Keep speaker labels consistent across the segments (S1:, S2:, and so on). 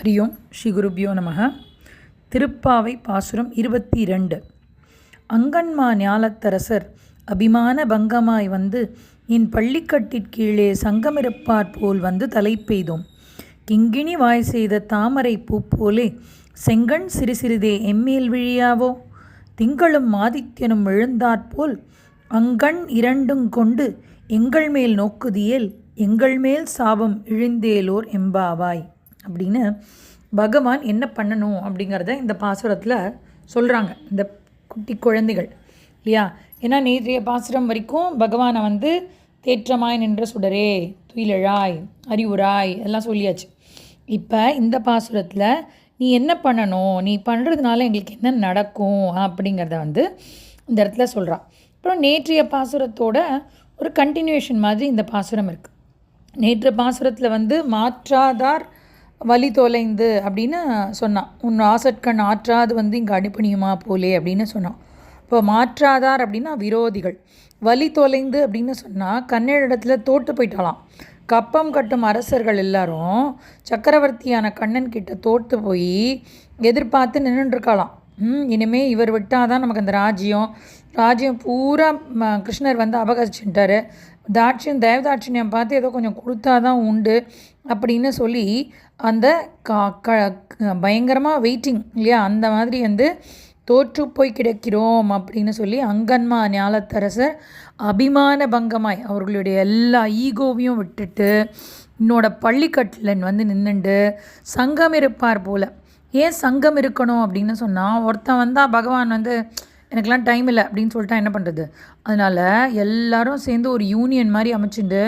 S1: ஹரி ஓம் ஸ்ரீ குருபியோ நமக. திருப்பாவை பாசுரம் இருபத்தி ரெண்டு அங்கன்மா ஞாலத்தரசர் அபிமான பங்கமாய் வந்து என் பள்ளிக்கட்டிற்கீழே சங்கமிருப்பார் போல் வந்து தலை பெய்தோம். கிங்கிணி வாய் செய்த தாமரை பூ போலே செங்கண் சிறு சிறிதே எம்மேல் விழியாவோ? திங்களும் ஆதித்யனும் எழுந்தாற்போல் அங்கண் இரண்டும் கொண்டு எங்கள் மேல் நோக்குதியேல் எங்கள் மேல் சாபம் இழிந்தேலோர் எம்பாவாய். அப்படின்னு பகவான் என்ன பண்ணணும் அப்படிங்கிறத இந்த பாசுரத்தில் சொல்கிறாங்க இந்த குட்டி குழந்தைகள் இல்லையா? ஏன்னா நேற்றைய பாசுரம் வரைக்கும் பகவானை வந்து தேற்றமாய் நின்ற சுடரே துயிலழாய் அறிவுராய் எல்லாம் சொல்லியாச்சு. இப்போ இந்த பாசுரத்தில் நீ என்ன பண்ணணும்? நீ பண்ணுறதுனால எங்களுக்கு என்ன நடக்கும் அப்படிங்கிறத வந்து இந்த இடத்துல சொல்கிறான் அப்புறம் நேற்றைய பாசுரத்தோட ஒரு கண்டினியூஷன் மாதிரி இந்த பாசுரம் இருக்குது நேற்று பாசுரத்தில் வந்து மாற்றாதார் வலி தொலைந்து அப்படின்னு சொன்னான். உன் ஆசட்கண் ஆற்றாது வந்து இங்கே அனுப்பணியுமா போலே? அப்படின்னு சொன்னான். இப்போ மாற்றாதார் அப்படின்னா விரோதிகள். வலி தொலைந்து அப்படின்னு சொன்னால் கண்ணனிடத்தில் தோட்டு போயிட்டாலாம். கப்பம் கட்டும் அரசர்கள் எல்லாரும் சக்கரவர்த்தியான கண்ணன் கிட்ட தோட்டு போய் எதிர்பார்த்து நின்றுருக்கலாம் ம் இனிமேல் இவர் விட்டால் தான் நமக்கு அந்த ராஜ்யம். ராஜ்யம் பூரா கிருஷ்ணர் வந்து அபகரிச்சுட்டார். தாட்சியம் தேவதாட்சியம் பார்த்து ஏதோ கொஞ்சம் கொடுத்தா தான் உண்டு அப்படின்னு சொல்லி அந்த கா க பயங்கரமாக வெயிட்டிங் இல்லையா? அந்த மாதிரி வந்து தோற்று போய் கிடக்கிறோம் அப்படின்னு சொல்லி அங்கன்மா ஞாலத்தரசர் அபிமான பங்கமாய் அவர்களுடைய எல்லா ஈகோவையும் விட்டுட்டு என்னோட பள்ளிக்கட்டில் வந்து நின்றுண்டு சங்கம் இருப்பார் போல். ஏன் சங்கம் இருக்கணும் அப்படின்னு சொன்னால் ஒருத்தன் வந்தால் பகவான் வந்து எனக்கெலாம் டைம் இல்லை அப்படின்னு சொல்லிட்டா என்ன பண்ணுறது அதனால் எல்லாரும் சேர்ந்து ஒரு யூனியன் மாதிரி அமைச்சுண்டு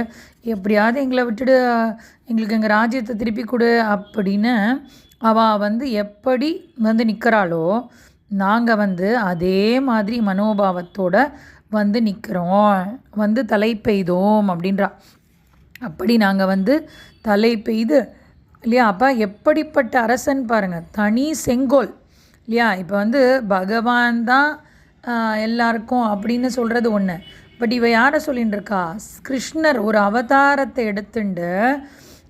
S1: எப்படியாவது எங்களை விட்டுடு எங்களுக்கு எங்கள் ராஜ்யத்தை திருப்பி கொடு அப்படின்னு அவள் வந்து எப்படி வந்து நிற்கிறாளோ நாங்கள் வந்து அதே மாதிரி மனோபாவத்தோட வந்து நிற்கிறோம் வந்து தலை பெய்தோம் அப்படின்றா. அப்படி நாங்கள் வந்து தலை பெய்து இல்லையா? அப்போ எப்படிப்பட்ட அரசன் பாருங்கள் தனி செங்கோல் இல்லையா? இப்போ வந்து பகவான் தான் எல்லாருக்கும் அப்படின்னு சொல்கிறது ஒன்று பட் இவ யாரை சொல்லின்னு இருக்கா கிருஷ்ணர் ஒரு அவதாரத்தை எடுத்துண்டு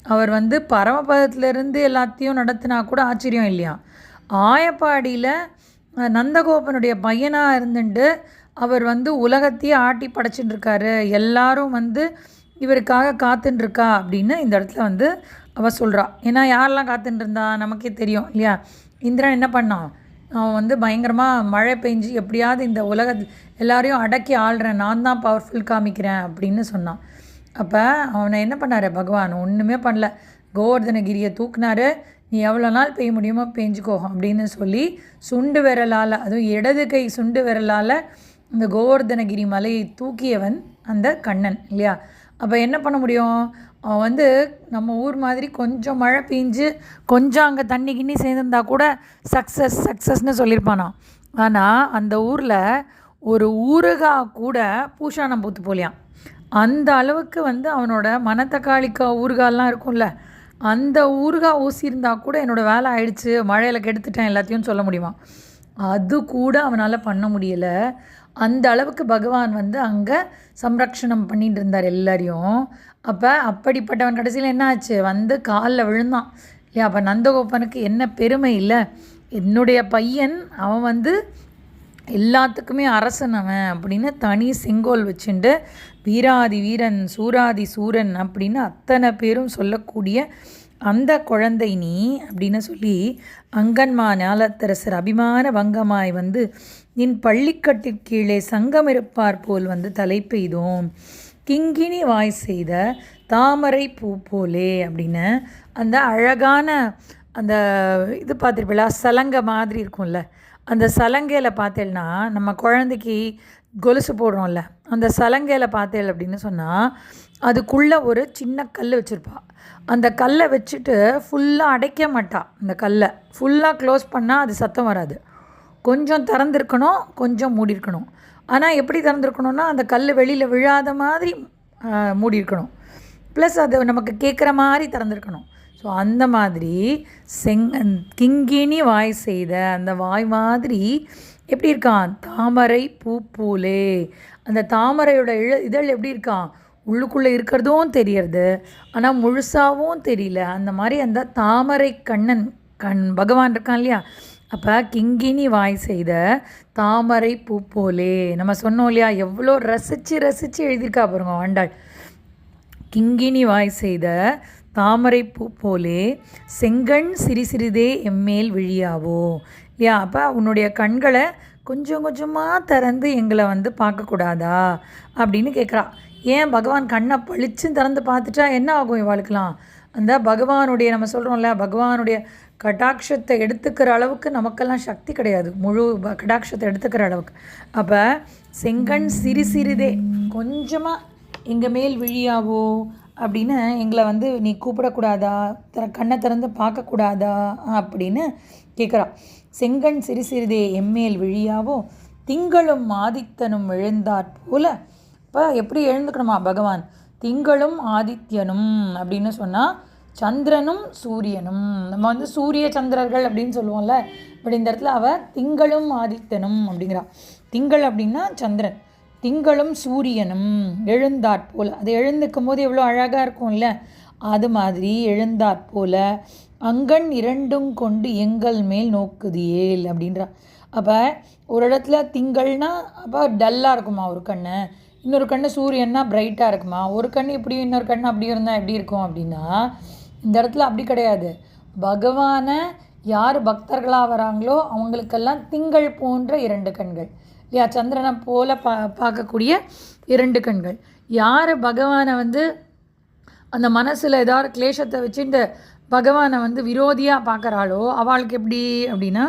S1: அவர் வந்து பரமபதத்திலேருந்து எல்லாத்தையும் நடத்தினா கூட ஆச்சரியம் இல்லையா? ஆயப்பாடியில் நந்தகோபனுடைய பையனாக இருந்துட்டு அவர் வந்து உலகத்தையே ஆட்டி படைச்சிட்டு இருக்காரு எல்லாரும் வந்து இவருக்காக காத்துட்டுருக்கா அப்படின்னு இந்த இடத்துல வந்து அவள் சொல்கிறா ஏன்னா யாரெல்லாம் காத்துட்டு இருந்தா நமக்கே தெரியும் இல்லையா? இந்திரன் என்ன பண்ணான்? அவன் வந்து பயங்கரமாக மழை பெஞ்சு எப்படியாவது இந்த உலக எல்லாரையும் அடக்கி ஆள்றேன். நான் தான் பவர்ஃபுல் காமிக்கிறேன் அப்படின்னு சொன்னான். அப்போ அவனை என்ன பண்ணார்? பகவான் ஒன்றுமே பண்ணல. கோவர்தனகிரியை தூக்குனாரு. நீ எவ்வளோ நாள் பெய்ய முடியுமோ பெஞ்சுக்கோ அப்படின்னு சொல்லி சுண்டு விரலால் அதுவும் இடது கை சுண்டு விரலால் இந்த கோவர்தனகிரி மலையை தூக்கியவன் அந்த கண்ணன் இல்லையா? அப்போ என்ன பண்ண முடியும்? அவன் வந்து நம்ம ஊர் மாதிரி கொஞ்சம் மழை பெஞ்சு கொஞ்சம் அங்கே தண்ணி கிண்ணி சேர்ந்துருந்தா கூட சக்ஸஸ் சக்ஸஸ்னு சொல்லியிருப்பானா. ஆனால் அந்த ஊரில் ஒரு ஊறுகா கூட பூஷானம் பூத்து போலியாம். அந்த அளவுக்கு வந்து அவனோட மணத்தக்காளிக்கா ஊறுகாலாம் இருக்கும்ல அந்த ஊறுகாய் ஊசியிருந்தா கூட என்னோடய வேலை ஆயிடுச்சு மழையில் கெடுத்துட்டேன் எல்லாத்தையும் சொல்ல முடியுமா? அது கூட அவனால் பண்ண முடியலை. அந்த அளவுக்கு பகவான் வந்து அங்கே சம்ரக்ஷணம் பண்ணிகிட்டு இருந்தார் எல்லாரையும். அப்போ அப்படிப்பட்டவன் கடைசியில் என்ன ஆச்சு வந்து காலில் விழுந்தான். இல்லையா அப்போ நந்தகோபனுக்கு என்ன பெருமை இல்லை? என்னுடைய பையன் அவன் வந்து எல்லாத்துக்குமே அரசன் அவன் அப்படின்னு தனி செங்கோல் வச்சுண்டு வீராதி வீரன் சூராதி சூரன் அப்படின்னு அத்தனை பேரும் சொல்லக்கூடிய அந்த குழந்தை நீ அப்படின்னு சொல்லி அங்கன்மா ஞாலத்தரசர் அபிமான வங்கமாய் வந்து நின் பள்ளிக்கட்டிற்கீழே சங்கம் இருப்பார் போல் வந்து தலை பெய்தோம். கிங்கினி வாய் செய்த தாமரை பூ போலே அப்படின்னு அந்த அழகான அந்த இது பார்த்துருப்பீங்களா சலங்கை மாதிரி இருக்கும்ல அந்த சலங்கையில் பார்த்தேன்னா நம்ம குழந்தைக்கு கொலுசு போடுறோம்ல அந்த சலங்கையில் பார்த்தேள் அப்படின்னு சொன்னால் அதுக்குள்ளே ஒரு சின்ன கல் வச்சுருப்பாள் அந்த கல்லை வச்சுட்டு ஃபுல்லாக அடைக்க மாட்டா அந்த கல்லை. ஃபுல்லாக க்ளோஸ் பண்ணால் அது சத்தம் வராது. கொஞ்சம் திறந்துருக்கணும் கொஞ்சம் மூடியிருக்கணும் ஆனால் எப்படி திறந்துருக்கணும்னா அந்த கல் வெளியில் விழாத மாதிரி மூடியிருக்கணும் ப்ளஸ் அது நமக்கு கேட்குற மாதிரி திறந்துருக்கணும். ஸோ அந்த மாதிரி செங் கிங்கினி வாய் செய்த அந்த வாய் மாதிரி எப்படி இருக்கான்? தாமரை பூ பூலே. அந்த தாமரையோட இழ இதழ் எப்படி இருக்கான்? உள்ளுக்குள்ளே இருக்கிறதும் தெரியறது ஆனால் முழுசாகவும் தெரியல. அந்த மாதிரி அந்த தாமரை கண்ணன் கண் பகவான் இருக்கான் இல்லையா? அப்போ கிங்கினி வாய் செய்த தாமரை பூ போலே. நம்ம சொன்னோம் இல்லையா எவ்வளோ ரசித்து ரசித்து எழுதியிருக்கா பாருங்க ஆண்டாள். கிங்கினி வாய் செய்த தாமரை பூ போலே செங்கண் சிறு சிறிதே எம்மேல் விழியாவோ? இல்லையா? அப்போ உன்னுடைய கண்களை கொஞ்சம் கொஞ்சமாக திறந்து எங்களை வந்து பார்க்கக்கூடாதா? அப்படின்னு கேட்குறா ஏன் பகவான் கண்ணை பளிச்சும் திறந்து பார்த்துட்டா என்ன ஆகும் இவாளுக்கெல்லாம் அந்த பகவானுடைய நம்ம சொல்கிறோம்ல பகவானுடைய கடாட்சத்தை எடுத்துக்கிற அளவுக்கு நமக்கெல்லாம் சக்தி கிடையாது. முழு ப- கடாட்சத்தை எடுத்துக்கிற அளவுக்கு. அப்போ செங்கண் சிறு சிறிதே கொஞ்சமாக எங்கள் மேல் விழியாவோ அப்படின்னு எங்களை வந்து நீ கூப்பிடக்கூடாதா? திற கண்ணை திறந்து பார்க்கக்கூடாதா? அப்படின்னு கேட்குறா செங்கண் சிறு சிறிதே எம்மேல் விழியாவோ திங்களும் ஆதித்தனும் எழுந்தாற் போல இப்போ எப்படி எழுந்துக்கணுமா பகவான்? திங்களும் ஆதித்யனும் அப்படின்னு சொன்னால் சந்திரனும் சூரியனும். நம்ம வந்து சூரிய சந்திரர்கள் அப்படின்னு சொல்லுவோம்ல பட் இந்த இடத்துல அவ திங்களும் ஆதித்தனும் அப்படிங்கிறா. திங்கள் அப்படின்னா சந்திரன். திங்களும் சூரியனும் எழுந்தாற்போல் அது எழுந்துக்கும் போது எவ்வளோ அழகாக இருக்கும்ல? அது மாதிரி எழுந்தாற் போல. அங்கண் இரண்டும் கொண்டு எங்கள் மேல் நோக்குதியேல் அப்படின்றா. அப்போ ஒரு இடத்துல திங்கள்னா அப்போ டல்லாக இருக்குமா ஒரு கண்ணு? இன்னொரு கண்ணு சூரியன்னா பிரைட்டாக இருக்குமா? ஒரு கண் இப்படி இன்னொரு கண்ணு அப்படி இருந்தால் எப்படி இருக்கும் அப்படின்னா இந்த இடத்துல அப்படி கிடையாது. பகவானை யார் பக்தர்களாக வராங்களோ அவங்களுக்கெல்லாம் திங்கள் போன்ற இரண்டு கண்கள். இல்லையா? சந்திரனை போல பா பார்க்கக்கூடிய இரண்டு கண்கள். யார் பகவானை வந்து அந்த மனசில் ஏதாவது கிளேஷத்தை வச்சுட்டு பகவானை வந்து விரோதியாக பார்க்குறாளோ அவளுக்கு எப்படி அப்படின்னா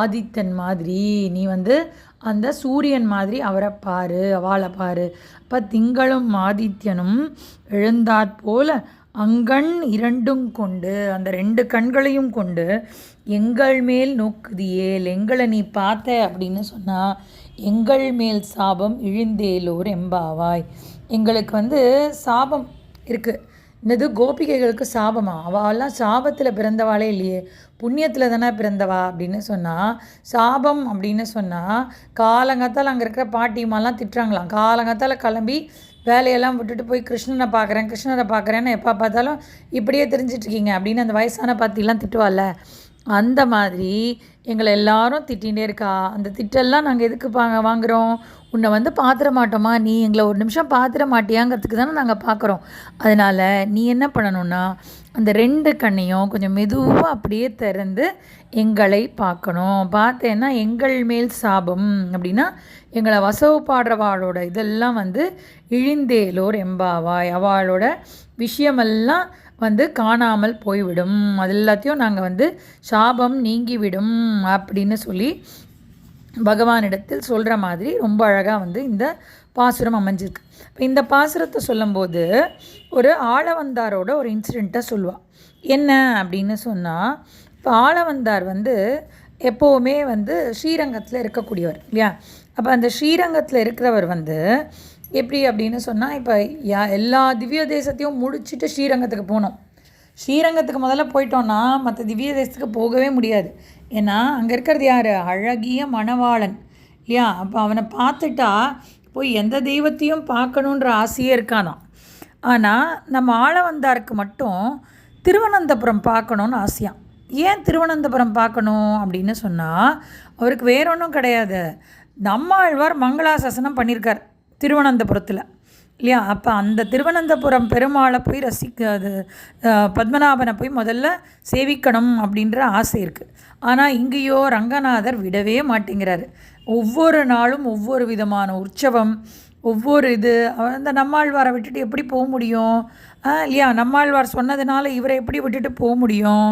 S1: ஆதித்தன் மாதிரி. நீ வந்து அந்த சூரியன் மாதிரி அவரை பாரு அவளை பாரு. அப்போ திங்களும் ஆதித்யனும் எழுந்தாற் போல அங்கண் இரண்டும் கொண்டு அந்த ரெண்டு கண்களையும் கொண்டு எங்கள் மேல் நோக்குதியேல் எங்களை நீ பார்த்த அப்படின்னு சொன்னால் எங்கள் மேல் சாபம் இழிந்தேலோர் எம்பாவாய். எங்களுக்கு வந்து சாபம் இருக்குது என்னது? கோபிகைகளுக்கு சாபமா? அவெல்லாம் சாபத்தில் பிறந்தவாளே இல்லையே. புண்ணியத்தில் தானே பிறந்தவா அப்படின்னு சொன்னால் சாபம் அப்படின்னு சொன்னால் காலங்கத்தால் அங்கே இருக்கிற பாட்டிமாலாம் திட்டுறாங்களாம். காலங்கத்தால் கிளம்பி வேலையெல்லாம் விட்டுட்டு போய் கிருஷ்ணனை பார்க்குறேன் கிருஷ்ணரை பார்க்குறேன்னு எப்போ பார்த்தாலும் இப்படியே தெரிஞ்சிட்ருக்கீங்க அப்படின்னு அந்த வயசான பாத்திலாம் திட்டுவாள்ல. அந்த மாதிரி எங்களை எல்லாரும் திட்டிகிட்டே இருக்கா. அந்த திட்டெல்லாம் நாங்கள் எதுக்கு பாங்க வாங்குகிறோம் உன்னை வந்து பார்த்துட மாட்டோமா? நீ எங்களை ஒரு நிமிஷம் பார்த்துட மாட்டியாங்கிறதுக்கு தானே நாங்கள் பார்க்குறோம் அதனால் நீ என்ன பண்ணணும்னா அந்த ரெண்டு கண்ணையும் கொஞ்சம் மெதுவாக அப்படியே திறந்து எங்களை பார்க்கணும். பார்த்தேன்னா எங்கள் மேல் சாபம் அப்படின்னா எங்களை வசவு பாடுறவாளோட இதெல்லாம் வந்து இழிந்தேலோர் எம்பாவாய். அவளோட விஷயமெல்லாம் வந்து காணாமல் போய்விடும். அது எல்லாத்தையும் நாங்கள் வந்து சாபம் நீங்கிவிடும் அப்படின்னு சொல்லி பகவானிடத்தில் சொல்கிற மாதிரி ரொம்ப அழகாக வந்து இந்த பாசுரம் அமைஞ்சிருக்கு. இப்போ இந்த பாசுரத்தை சொல்லும்போது ஒரு ஆளவந்தாரோட ஒரு இன்சிடெண்ட்டை சொல்லுவாள் என்ன அப்படின்னு சொன்னால் இப்போ ஆளவந்தார் வந்து எப்போவுமே வந்து ஸ்ரீரங்கத்தில் இருக்கக்கூடியவர் இல்லையா? அப்போ அந்த ஸ்ரீரங்கத்தில் இருக்கிறவர் வந்து எப்படி அப்படின்னு சொன்னால் இப்போ யா எல்லா திவ்ய தேசத்தையும் முடிச்சுட்டு ஸ்ரீரங்கத்துக்கு போகணும் ஸ்ரீரங்கத்துக்கு முதல்ல போயிட்டோன்னா மற்ற திவ்ய தேசத்துக்கு போகவே முடியாது. ஏன்னா அங்கே இருக்கிறது யார்? அழகிய மணவாளன். இல்லையா? அப்போ அவனை பார்த்துட்டா போய் எந்த தெய்வத்தையும் பார்க்கணுன்ற ஆசையே இருக்கானாம் ஆனால் நம்ம ஆளவந்தாருக்கு மட்டும் திருவனந்தபுரம் பார்க்கணுன்னு ஆசையாம் ஏன் திருவனந்தபுரம் பார்க்கணும் அப்படின்னு சொன்னால் அவருக்கு வேற ஒன்றும் கிடையாது நம்மாழ்வார் மங்களாசாசனம் பண்ணியிருக்கார் திருவனந்தபுரத்தில். இல்லையா? அப்போ அந்த திருவனந்தபுரம் பெருமாளை போய் ரசிக்க அது பத்மநாபனை போய் முதல்ல சேவிக்கணும் அப்படின்ற ஆசை இருக்குது ஆனால் இங்கேயோ ரங்கநாதர் விடவே மாட்டேங்கிறாரு. ஒவ்வொரு நாளும் ஒவ்வொரு விதமான உற்சவம் ஒவ்வொரு இது. அந்த நம்மாழ்வாரை விட்டுட்டு எப்படி போக முடியும்? இல்லையா? நம்மாழ்வார் சொன்னதுனால இவரை எப்படி விட்டுட்டு போக முடியும்?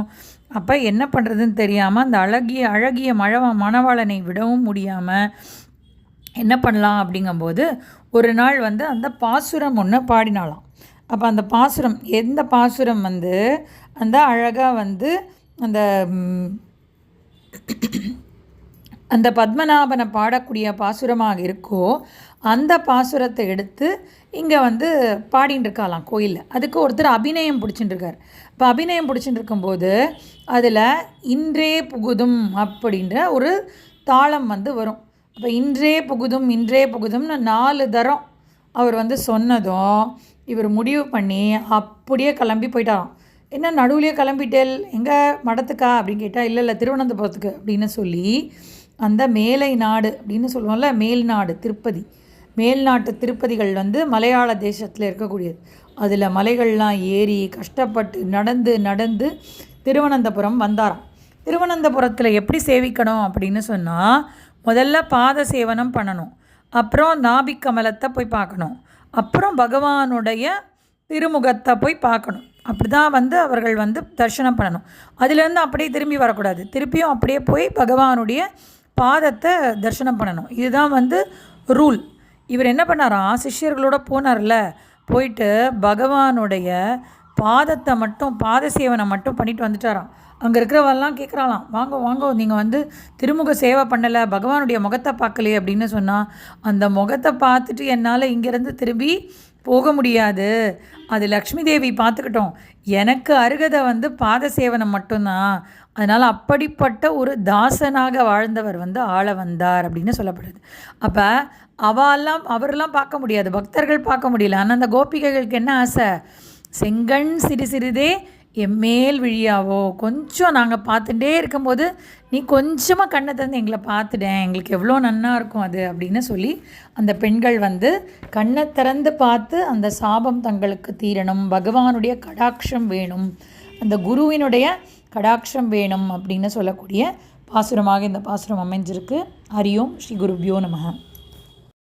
S1: அப்போ என்ன பண்ணுறதுன்னு தெரியாமல் அந்த அழகிய அழகிய மழவ மணவாளனை விடவும் முடியாமல் என்ன பண்ணலாம் அப்படிங்கும்போது ஒரு நாள் வந்து அந்த பாசுரம் ஒன்று பாடினாலாம் அப்போ அந்த பாசுரம் எந்த பாசுரம் வந்து அந்த அழகாக வந்து அந்த அந்த பத்மநாபனை பாடக்கூடிய பாசுரமாக இருக்கோ அந்த பாசுரத்தை எடுத்து இங்கே வந்து பாடின்னு இருக்காளாம் கோயிலில். அதுக்கு ஒருத்தர் அபிநயம் பிடிச்சிட்டு இருக்கார் இப்போ அபிநயம் பிடிச்சிட்டு இருக்கும்போது அதில் இன்றே புகுதும் அப்படின்ற ஒரு தாளம் வந்து வரும். அப்போ இன்றே புகுதும் இன்றே புகுதும்னு நாலு தரம் அவர் வந்து சொன்னதும் இவர் முடிவு பண்ணி அப்படியே கிளம்பி போயிட்டாராம். என்ன நடுவுலையே கிளம்பிட்டேல்? எங்கே மடத்துக்கா? அப்படின்னு கேட்டால் இல்லை இல்லை திருவனந்தபுரத்துக்கு அப்படின்னு சொல்லி அந்த மேலை நாடு அப்படின்னு சொல்லுவோம்ல மேல்நாடு திருப்பதி. மேல்நாட்டு திருப்பதிகள் வந்து மலையாள தேசத்தில் இருக்கக்கூடியது. அதில் மலைகள்லாம் ஏறி கஷ்டப்பட்டு நடந்து நடந்து திருவனந்தபுரம் வந்தாராம். திருவனந்தபுரத்தில் எப்படி சேவிக்கணும் அப்படின்னு சொன்னால் முதல்ல பாத சேவனம் பண்ணணும். அப்புறம் நாபிக்கமலத்தை போய் பார்க்கணும். அப்புறம் பகவானுடைய திருமுகத்தை போய் பார்க்கணும். அப்படி தான் வந்து அவர்கள் வந்து தரிசனம் பண்ணணும். அதுலேருந்து அப்படியே திரும்பி வரக்கூடாது. திருப்பியும் அப்படியே போய் பகவானுடைய பாதத்தை தரிசனம் பண்ணணும். இதுதான் வந்து ரூல். இவர் என்ன பண்ணாராம் சிஷ்யர்களோட போனார்ல. போயிட்டு பகவானுடைய பாதத்தை மட்டும் பாத சேவனை மட்டும் பண்ணிட்டு வந்துட்டாராம். அங்கே இருக்கிறவெல்லாம் கேட்குறாளாம் வாங்க வாங்க நீங்கள் வந்து திருமுக சேவை பண்ணலை பகவானுடைய முகத்தை பார்க்கலையே அப்படின்னு சொன்னால் அந்த முகத்தை பார்த்துட்டு என்னால் இங்கேருந்து திரும்பி போக முடியாது. அது லக்ஷ்மி தேவி பார்த்துக்கிட்டோம். எனக்கு அருகதை வந்து பாத சேவனம் மட்டும்தான். அதனால் அப்படிப்பட்ட ஒரு தாசனாக வாழ்ந்தவர் வந்து ஆள வந்தார் அப்படின்னு சொல்லப்படுது. அப்போ அவெல்லாம் அவரெல்லாம் பார்க்க முடியாது. பக்தர்கள் பார்க்க முடியல. ஆனால் அந்த கோபிகைகளுக்கு என்ன ஆசை? செங்கண் சிறு சிறிதே என் மேல் விழியாவோ? கொஞ்சம் நாங்கள் பார்த்துட்டே இருக்கும்போது நீ கொஞ்சமாக கண்ணை தந்து எங்களை பார்த்துட்டேன் எங்களுக்கு எவ்வளோ நன்னா இருக்கும் அது அப்படின்னு சொல்லி அந்த பெண்கள் வந்து கண்ணை திறந்து பார்த்து அந்த சாபம் தங்களுக்கு தீரணும் பகவானுடைய கடாட்சம் வேணும் அந்த குருவினுடைய கடாட்சம் வேணும் அப்படின்னு சொல்லக்கூடிய பாசுரமாக இந்த பாசுரம் அமைஞ்சிருக்கு. ஹரியோம் ஸ்ரீ குருபியோ நமः